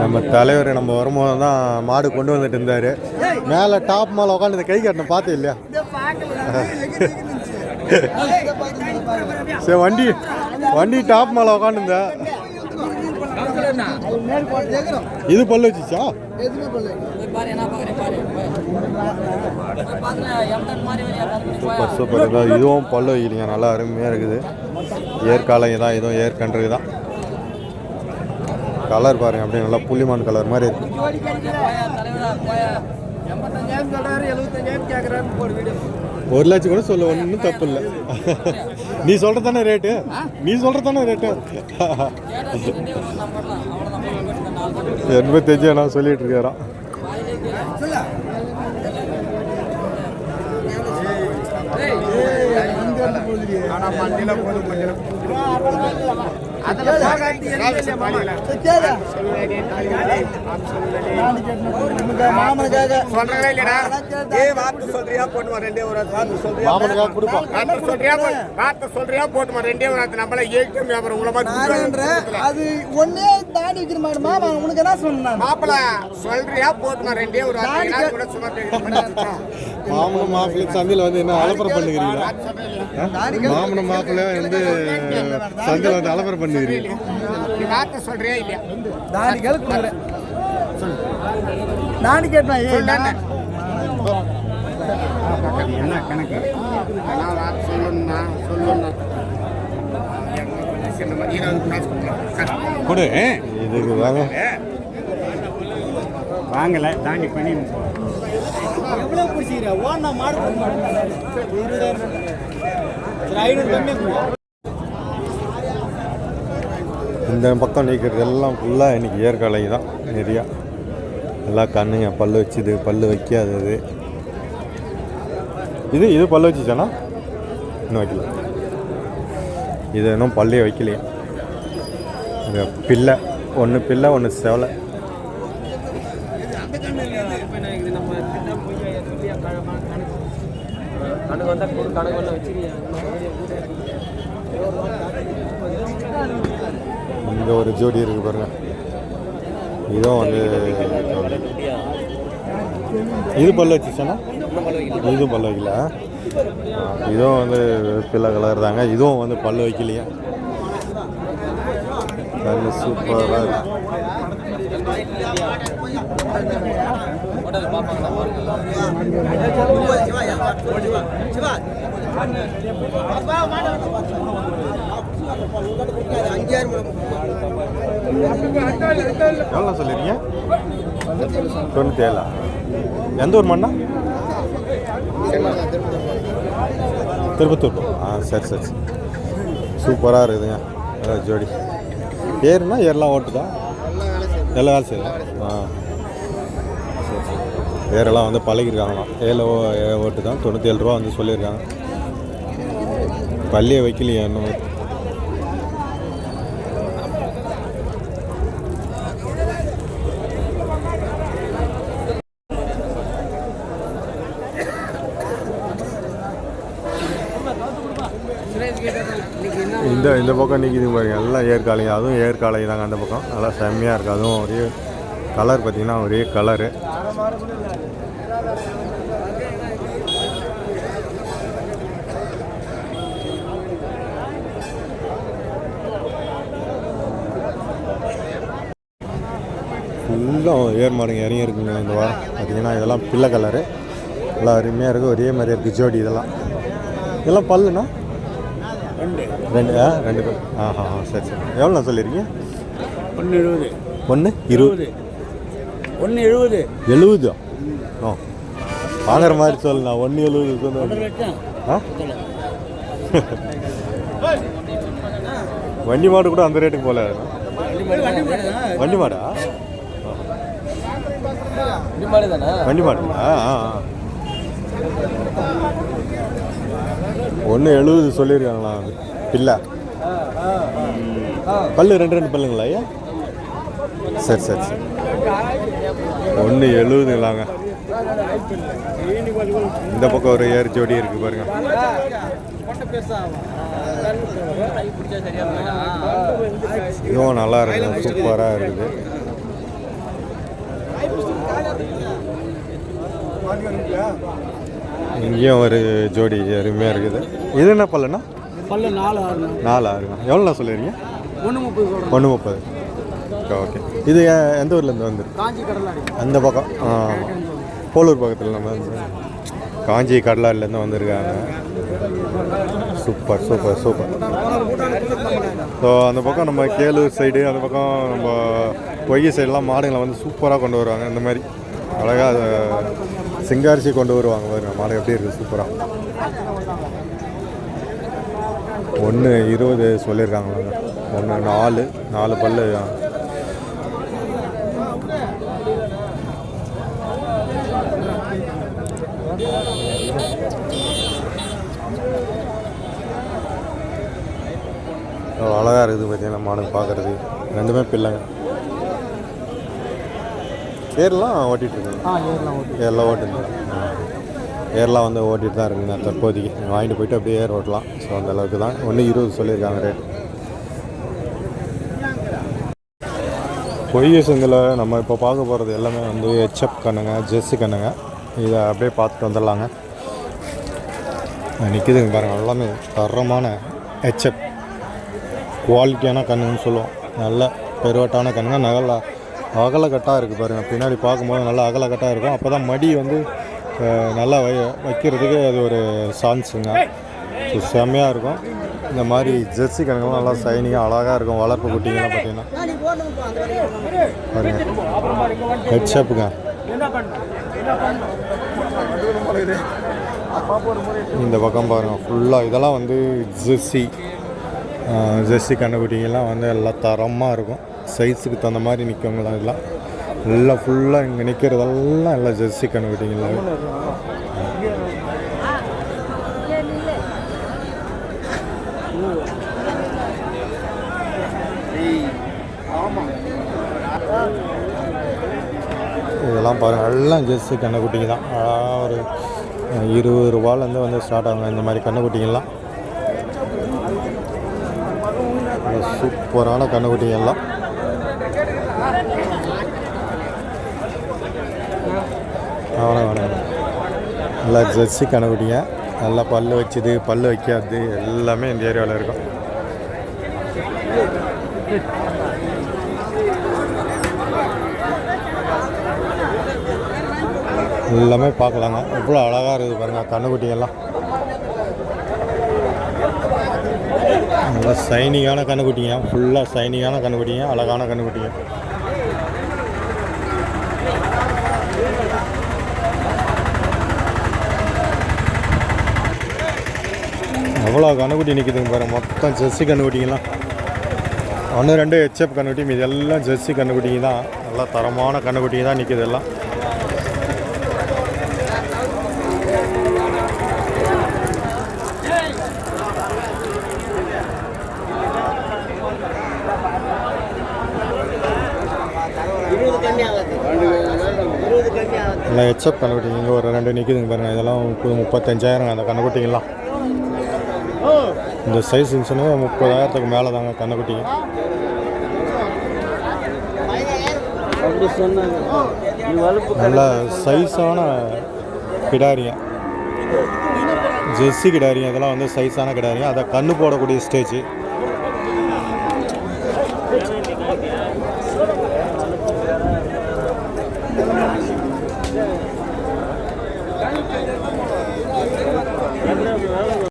நம்ம தலைவர் நம்ம வரும்போது தான் மாடு கொண்டு வந்துட்டு இருந்தார். மேலே டாப் மேலே உட்காந்து இந்த கை கட்டணும் பார்த்தே இல்லையா? சரி வண்டி வண்டி டாப் மேலே உட்காந்துருந்தா இது பல்லு வச்சுச்சா? Super super. இதுவும் பல்லு வைக்கிறீங்க. நல்லா அருமையாக இருக்குது. ஏற்காலைங்க தான் இதுவும் ஏற்கன்றது தான். கலர் பாருங்க அப்படியே நல்லா புள்ளிமான் கலர் மாதிரி இருக்கு ஒரு லட்சம் கூட சொல்ல ஒன்றும் தப்பு இல்லை நீ சொல்ற தானே ரேட்டு நீ சொல்ற தானே ரேட்டு எண்பத்தஞ்சு நான் சொல்லிட்டு இருக்காராம் ஆனா மண்டியில போதும் மண்டியில அதுல போகாட்டி எதுவுமே மாமா? ஏய், வார்த்தை சொல்றியா? போட்டுமா ரெண்டே ஒரு வார்த்தை. சொல்றியா? மாமனுக்காக கொடுப்போம். வார்த்தை சொல்றியா? வார்த்தை சொல்றியா? போட்டுமா ரெண்டே ஒரு வார்த்தை. நம்மள ஏக்கம் வியாபாரம் உங்களை மாதிரி அது ஒன்னே தாண்டி வைக்கிற மாடுமா உனக்கு என்ன சொன்னான் மாப்பிள சொல்றியா? போட்டுமா ரெண்டே ஒரு வார்த்தை. கூட சும்மா மாமனும் மாப்பிள்ளை சந்தையில் வந்து என்ன அலப்பறை பண்ணுகிறீங்களா? மாமனும் மாப்பிள்ளை வந்து சந்தையில் வந்து அலப்பறை பண்ணுகிறீங்க. வார்த்தை சொல்றியா இல்லையா? தாடி கேள்வி நாடி கேட்டேன் சொன்னானே. என்ன கணக்கு? நான் வார்த்தை சொல்லணும்னா சொல்லணும்னா கொடு. இதுக்கு வாங்கல தாண்டி பண்ணி பிடிச்சிக்கிற மாடு ஐநூறு இந்த பக்கம் நிற்கிறது எல்லாம் ஃபுல்லாக இன்னைக்கு ஏற்காலை தான். நிறையா. எல்லாம் கண்ணுங்க பல்லு வச்சுது பல்லு வைக்காதது. இது இது பல்லு வச்சுச்சானா இன்னும் வைக்கல. இது இன்னும் பல்லே வைக்கலையே. இந்த பிள்ளை ஒன்று பிள்ளை ஒன்று செவலை. இங்கே ஒரு ஜோடி இருக்கு பாருங்க. இதுவும் வந்து இது பல்லு வச்சுச்சானா இது பல்லு வைக்கல. இதுவும் வந்து பிள்ளை கலர் தாங்க இதுவும் வந்து பல்லு வைக்கலையா. நல்ல சூப்பராக இருக்கு. எவ்வளோ சொல்லிருக்கீங்க தொண்ணூற்றி ஏழா எந்த ஊர் மண்ணா திருப்பத்தூர். ஆ சரி சரி சூப்பராக இருக்குதுங்க. ஜோடி. ஏறுனா ஏர்லாம் ஓட்டுதா? எல்லாம் வேலை செய்யலாம். ஆ. சரி ஏரெல்லாம் வந்து பழகிருக்காங்களாம். ஏழு ஓ- ஏ ஓட்டு தான் தொண்ணூற்றி ஏழு ரூபா வந்து சொல்லியிருக்காங்க. பள்ளியை வைக்கலையே இன்னும் இந்த இந்த பக்கம் நிற்கிது பாருங்க. எல்லாம் ஏற்காலை அதுவும் ஏற்காலை தாங்க அந்த பக்கம். நல்லா செம்மையாக இருக்குது அதுவும் ஒரே கலர் பார்த்தீங்கன்னா ஒரே கலரு ஃபுல்லாக ஏர் மாடுங்க இறங்கி இருக்குங்க இந்த வாரம். பார்த்தீங்கன்னா இதெல்லாம் பிள்ளை கலரு எல்லாம் அருமையாக இருக்குது ஒரே மாதிரி இருக்குது ஜோடி இதெல்லாம் இதெல்லாம் பல்லுண்ணா ரெண்டு. ஆ ரெண்டு பேர். ஆஹா சரி சரி. எவ்வளோ சொல்லியிருக்கீங்க ஒன்று எழுபது ஒன்று இருபது ஒன்று எழுபது எழுபதா ஆ வாங்குற மாதிரி சொல்லுண்ணா. ஒன்று எழுபது சொல்லு ஆ? வண்டி மாடு கூட அந்த ரேட்டுக்கு போல வண்டி மாடா? வண்டி மாடுங்களா? ஆ ஆ. ஒன்று எழுபது சொல்லியிருக்காங்களா? அது பல்லு ரெண்டு ரெண்டு பல்லுங்களா ஐயா? சரி சரி சரி. ஒன்று எழுபதுங்களாங்க இந்த பக்கம் ஒரு ஏர் ஜோடி இருக்கு பாருங்க. இதுவும் நல்லா இருக்கு சூப்பராக இருக்குது இங்கேயும் ஒரு ஜோடி அருமையாக இருக்குது. இது என்ன பல்லுண்ணா? பல்லு நாலு ஆறு நாலு ஆறுங்க எவ்வளோண்ணா சொல்லிடுறீங்க ஒன்று முப்பது ஒன்று முப்பது. Okay okay. இது எந்த ஊர்லேருந்து கடலாடி அந்த பக்கம். போலூர் பக்கத்தில் நம்ம வந்து காஞ்சி கடலாடிலேருந்து வந்திருக்காங்க. Super super super. ஸோ அந்த பக்கம் நம்ம கேலூர் சைடு அந்த பக்கம் நம்ம பொய்கை சைடெலாம் மாடுகளை வந்து சூப்பராக கொண்டு வருவாங்க. இந்த மாதிரி அழகாக சிங்காரிச்சி கொண்டு வருவாங்க பாருங்க மாடு எப்படி இருக்குது சூப்பராக ஒன்று இருபது சொல்லியிருக்காங்க. ஒன்று நாலு நாலு பல்லு. அழகாக இருக்குது பார்த்தீங்கன்னா மாடு பார்க்குறது ரெண்டுமே பிள்ளைங்க. ஏர்லாம் ஓட்டிகிட்டு ஆ ஓட்டு ஏர்லாம் ஓட்டுங்க ஏர்லாம் வந்து ஓட்டிகிட்டு தான் இருக்குங்க தற்போதைக்கு வாங்கிட்டு போயிட்டு அப்படியே ஏர் ஓட்டலாம். ஸோ அந்த அளவுக்கு தான். ஒன்று இருபது சொல்லியிருக்காங்க ரேட் பொய்ய சந்தில் நம்ம இப்போ பார்க்க போகிறது எல்லாமே வந்து ஹெச்எப் கண்ணுங்க ஜெர்சி கண்ணுங்க. இதை அப்படியே பார்த்துட்டு வந்துடலாங்க. நிற்கிதுங்க பாருங்கள் எல்லாமே தரமான ஹெச்எப் குவாலிட்டியான கண்ணுன்னு சொல்லுவோம். நல்ல பெருவட்டான கண்ணுங்க. நல்ல அகலக்கட்டாக இருக்குது பாருங்கள் பின்னாடி பார்க்கும்போது நல்லா அகலக்கட்டாக இருக்கும். அப்போ தான் மடி வந்து நல்லா வை வைக்கிறதுக்கு அது ஒரு சான்ஸுங்க ஸோ செம்மையாக இருக்கும். இந்த மாதிரி ஜெர்சி கணக்கெல்லாம் நல்லா சைனிங்காக அழகாக இருக்கும். வளர்ப்பு குட்டிங்கெல்லாம் பார்த்தீங்கன்னா பாருங்க. ஹெட்ஷப்புங்க இந்த பக்கம் பாருங்கள் ஃபுல்லாக இதெல்லாம் வந்து ஜெர்சி. ஜெர்சி கண்ணுக்குட்டிங்கெல்லாம் வந்து எல்லாம் தரமாக இருக்கும். சைஸுக்கு தகுந்த மாதிரி நிற்கவங்களாம் எல்லாம் எல்லாம் ஃபுல்லாக இங்கே நிற்கிறதெல்லாம் எல்லாம் ஜெர்சி கண்ணுக்குட்டிங்களா இதெல்லாம் பாருங்கள் எல்லாம் ஜெர்சி கண்ணுக்குட்டிங்க தான். அழகாக ஒரு இருபது ரூபாலேருந்து வந்து ஸ்டார்ட் ஆகுங்க. இந்த மாதிரி கண்ணுக்குட்டிங்கெல்லாம். சூப்பரான கண்ணுக்குட்டிங்க எல்லாம் அவ்வளோ நல்லா ஜெர்சி கண்ணுக்குட்டிங்க. நல்லா பல்லு வச்சது பல்லு வைக்காது. எல்லாமே இந்த ஏரியாவில் இருக்கும். எல்லாமே பார்க்கலாங்க. இவ்வளோ அழகாக இருக்குது பாருங்கள் கண்ணுக்குட்டிங்கெல்லாம். நல்லா சைனிங்கான கண்ணுக்குட்டிங்க. ஃபுல்லாக சைனிங்கான கண்ணுக்குட்டிங்க. அழகான கண்ணுக்குட்டிங்க. எவ்வளோ கண்ணுக்குட்டி நிற்கிதுங்க பாருங்க மொத்தம் ஜெர்சி கண்ணுக்குட்டிங்கலாம். ஒன்று ரெண்டு ஹெச்எப் கண்ணுக்குட்டி இது எல்லாம் ஜெர்சி கண்ணுக்குட்டிங்க தான் நல்லா தரமான கண்ணுக்குட்டிங்க தான் நிற்கிது எல்லாம். எல்லாம் ஹெச்எப் கண்ணுக்குட்டி இங்கே ஒரு ரெண்டு நிற்குதுங்க பாருங்கள் இதெல்லாம் முப்பது முப்பத்தஞ்சாயிரம் அந்த கண்ணுக்குட்டிங்கெல்லாம். இந்த சைஸ் இருந்துச்சுன்னா முப்பதாயிரத்துக்கு மேலே தாங்க கண்ணுக்குட்டிங்க. நல்ல சைஸான கிடாரிங்க. ஜெர்சி கிடாரிங்க. இதெல்லாம் வந்து சைஸான கிடாரிங்க. அதை கண்ணு போடக்கூடிய ஸ்டேஜ்